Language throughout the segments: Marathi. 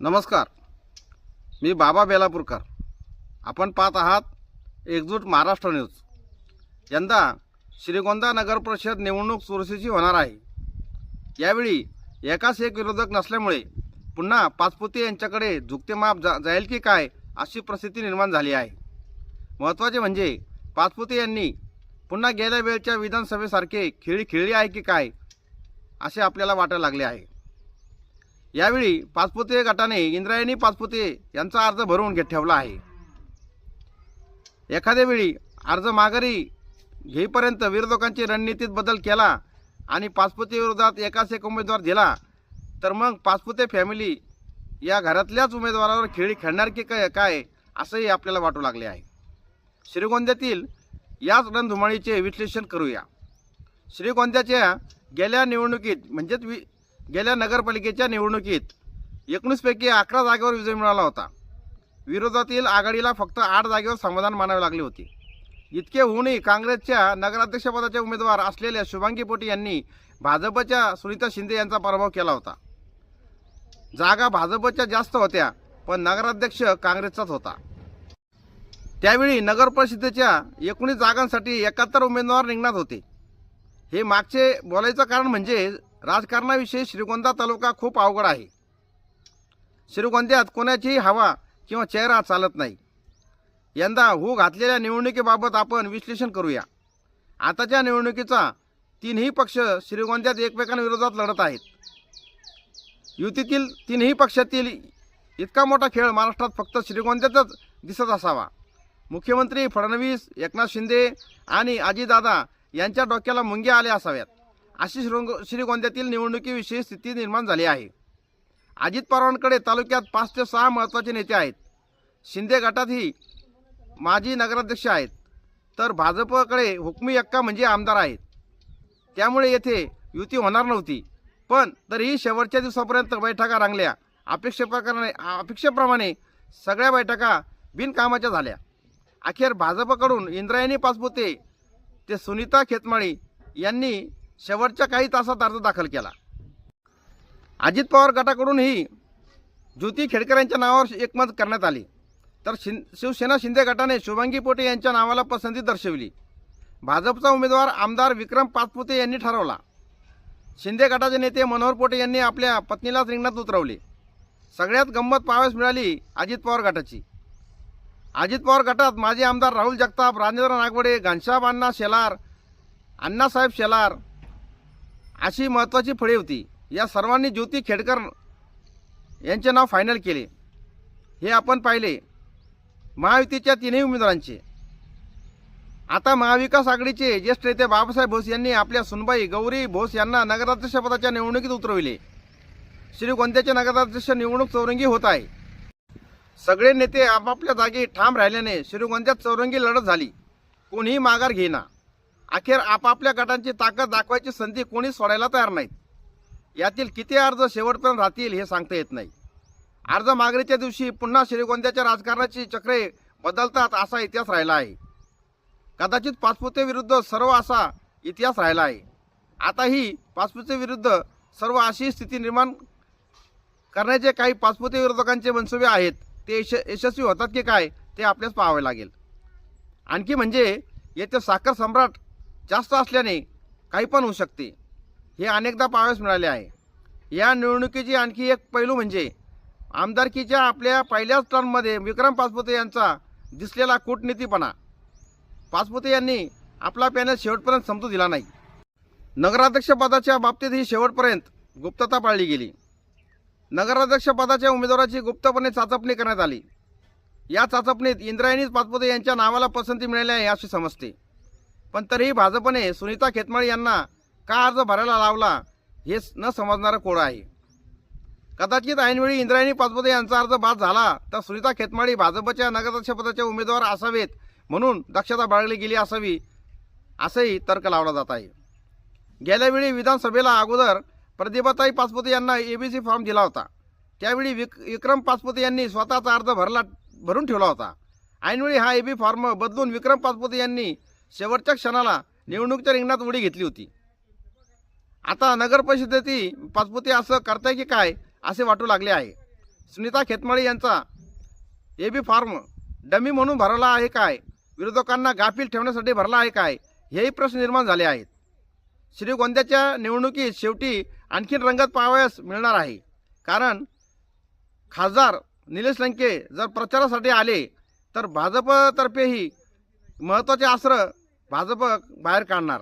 नमस्कार. मी बाबा बेलापूरकर. आपण पाहत आहात एकजूट महाराष्ट्र न्यूज. यंदा श्रीगोंदा नगर परिषद निवडणूक चुरशीची होणार आहे. यावेळी एकाच एक विरोधक नसल्यामुळे पुन्हा पाचपुते यांच्याकडे झुकते माप जा जाईल की काय अशी परिस्थिती निर्माण झाली आहे. महत्त्वाचे म्हणजे पाचपुते यांनी पुन्हा गेल्या वेळच्या विधानसभेसारखे खेळी खेळली आहे की काय असे आपल्याला वाटायला लागले आहे. यावेळी पाचपुते गटाने इंद्रायणी पाचपुते यांचा अर्ज भरून घेत ठेवला आहे. एखाद्या वेळी अर्ज माघारी घेईपर्यंत विरोधकांची रणनीतीत बदल केला आणि पाचपुते विरोधात एकाच एक उमेदवार दिला तर मग पाचपुते फॅमिली या घरातल्याच उमेदवारावर खेळी खेळणार की काय काय असंही आपल्याला वाटू लागले आहे. श्रीगोंद्यातील याच रणधुमाळीचे विश्लेषण करूया. श्रीगोंद्याच्या गेल्या निवडणुकीत म्हणजेच वि गेल्या नगरपालिकेच्या निवडणुकीत एकोणीसपैकी अकरा जागेवर विजय मिळाला होता. विरोधातील आघाडीला फक्त आठ जागेवर समाधान मानावे लागले होते. इतके होऊनही काँग्रेसच्या नगराध्यक्षपदाचे उमेदवार असलेल्या शुभांगी पोटे यांनी भाजपच्या सुनीता शिंदे यांचा पराभव केला होता. जागा भाजपच्या जास्त होत्या पण नगराध्यक्ष काँग्रेसचाच होता. त्यावेळी नगर परिषदेच्या एकोणीस जागांसाठी एकाहत्तर उमेदवार रिंगणात होते. हे मागचे बोलायचं कारण म्हणजे राजकारणाविषयी श्रीगोंदा तालुका खूप अवघड आहे. श्रीगोंद्यात कोणाचीही हवा किंवा चेहरा चालत नाही. यंदा हू घातलेल्या निवडणुकीबाबत आपण विश्लेषण करूया. आताच्या निवडणुकीचा तीनही पक्ष श्रीगोंद्यात एकमेकांविरोधात लढत आहेत. युतीतील तीनही पक्षातील इतका मोठा खेळ महाराष्ट्रात फक्त श्रीगोंद्यातच दिसत असावा. मुख्यमंत्री फडणवीस एकनाथ शिंदे आणि अजितदादा यांच्या डोक्याला मुंग्या आल्या असाव्यात. अशी श्रीगो श्रीगोंद्यातील निवडणुकीविषयी स्थिती निर्माण झाली आहे. अजित पवारांकडे तालुक्यात पाच ते सहा महत्त्वाचे नेते आहेत. शिंदे गटातही माजी नगराध्यक्ष आहेत. तर भाजपकडे हुकमी अक्का म्हणजे आमदार आहेत. त्यामुळे येथे युती होणार नव्हती. पण तरीही शेवटच्या दिवसापर्यंत बैठका रांगल्या. अपेक्षेप्रकारे अपेक्षेप्रमाणे सगळ्या बैठका बिनकामाच्या झाल्या. अखेर भाजपकडून इंद्रायणी पासपुते ते सुनीता खेतमाळी यांनी शेवटच्या काही तासात अर्ज दाखल केला. अजित पवार गटाकडूनही ज्योती खेडकर यांच्या नावावर एकमत करण्यात आली. तर शिं शिवसेना शिंदे गटाने शुभांगी पोटे यांच्या नावाला पसंती दर्शवली. भाजपचा उमेदवार आमदार विक्रम पाचपुते यांनी ठरवला. शिंदे गटाचे नेते मनोहर पोटे यांनी आपल्या पत्नीलाच रिंगणात उतरवले. सगळ्यात गंमत पाहावेस मिळाली अजित पवार गटाची. अजित पवार गटात माजी आमदार राहुल जगताप राजेंद्र नागवडे घनश्याम अण्णा शेलार अण्णासाहेब शेलार अशी महत्त्वाची फळे होती. या सर्वांनी ज्योती खेडकर यांचे नाव फायनल केले. हे आपण पाहिले. महायुतीच्या तीनही उमेदवारांचे. आता महाविकास आघाडीचे ज्येष्ठ नेते बाबासाहेब भोस यांनी आपल्या सुनबाई गौरी भोस यांना नगराध्यक्षपदाच्या निवडणुकीत उतरविले. श्रीगोंद्याचे नगराध्यक्ष निवडणूक चौरंगी होत आहे. सगळे नेते आपापल्या जागी ठाम राहिल्याने श्रीगोंद्यात चौरंगी लढत झाली. कोणीही माघार घेईना. अखेर आपापल्या गटांची ताकद दाखवायची संधी कोणी सोडायला तयार नाहीत. यातील किती अर्ज शेवटपर्यंत राहतील हे सांगता येत नाही. अर्ज मागणीच्या दिवशी पुन्हा श्रीगोंद्याच्या राजकारणाची चक्रे बदलतात असा इतिहास राहिला आहे. कदाचित पाचपुतेविरुद्ध सर्व असा इतिहास राहिला आहे. आताही पाचपुतेविरुद्ध सर्व अशी स्थिती निर्माण करण्याचे काही पाचपुते विरोधकांचे मनसुबे आहेत ते यश यशस्वी होतात की काय ते आपल्यास पाहावे लागेल. आणखी म्हणजे येथे साखर सम्राट जास्त असल्याने काही पण होऊ शकते. हे अनेकदा पाहावेस मिळाले आहे. या निवडणुकीची आणखी एक पैलू म्हणजे आमदारकीच्या आपल्या पहिल्याच टर्ममध्ये विक्रम पाचपुते यांचा दिसलेला कूटनीतीपणा. पाचपुते यांनी आपला पॅनल शेवटपर्यंत समजू दिला नाही. नगराध्यक्षपदाच्या बाबतीत ही शेवटपर्यंत गुप्तता पाळली गेली. नगराध्यक्षपदाच्या उमेदवाराची गुप्तपणे चाचपणी करण्यात आली. या चाचपणीत इंद्रायणीच पाचपुते यांच्या नावाला पसंती मिळाली आहे असे समजते. पण तरीही भाजपने सुनीता खेतमाळी यांना का अर्ज भरायला लावला हे न समजणारं कोड आहे? कदाचित ऐनवेळी इंद्रायणी पाचपदे यांचा अर्ज बाद झाला तर सुनीता खेतमाळी भाजपच्या नगराध्यक्षपदाचे उमेदवार असावेत म्हणून दक्षता बाळगली गेली असावी असंही तर्क लावला जात आहे. गेल्यावेळी विधानसभेला अगोदर प्रदीपाताई पाचपुते यांना एबीसी फॉर्म दिला होता. त्यावेळी विक विक्रम पाचपुते यांनी स्वतःचा अर्ज भरला भरून ठेवला होता. ऐनवेळी हा एबी फॉर्म बदलून विक्रम पाचपुते यांनी शेवटच्या क्षणाला निवडणुकीच्या रिंगणात उडी घेतली होती. आता नगर परिषदेची पाचपुते असं करताय की काय असे वाटू लागले आहे. सुनीता खेतमाळे यांचा ए बी फार्म डमी म्हणून भरला आहे काय विरोधकांना गाफील ठेवण्यासाठी भरला आहे काय हेही प्रश्न निर्माण झाले आहेत. श्रीगोंद्याच्या निवडणुकीत शेवटी आणखीन रंगत पाहावयास मिळणार आहे. कारण खासदार निलेश लंके जर प्रचारासाठी आले तर भाजपतर्फेही महत्त्वाचे अस्त्र भाजप बाहेर काढणार.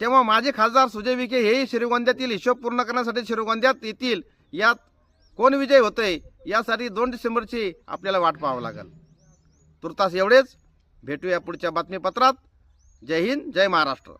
तेव्हा माझे खासदार सुजय विखे हेही श्रीगोंद्यातील हिशोब पूर्ण करण्यासाठी श्रीगोंद्यात येतील. यात कोण विजय होतोय यासाठी दोन डिसेंबरची आपल्याला वाट पाहावं लागेल. तुर्तास एवढेच. भेटूया पुढच्या बातमीपत्रात. जय हिंद जय महाराष्ट्र.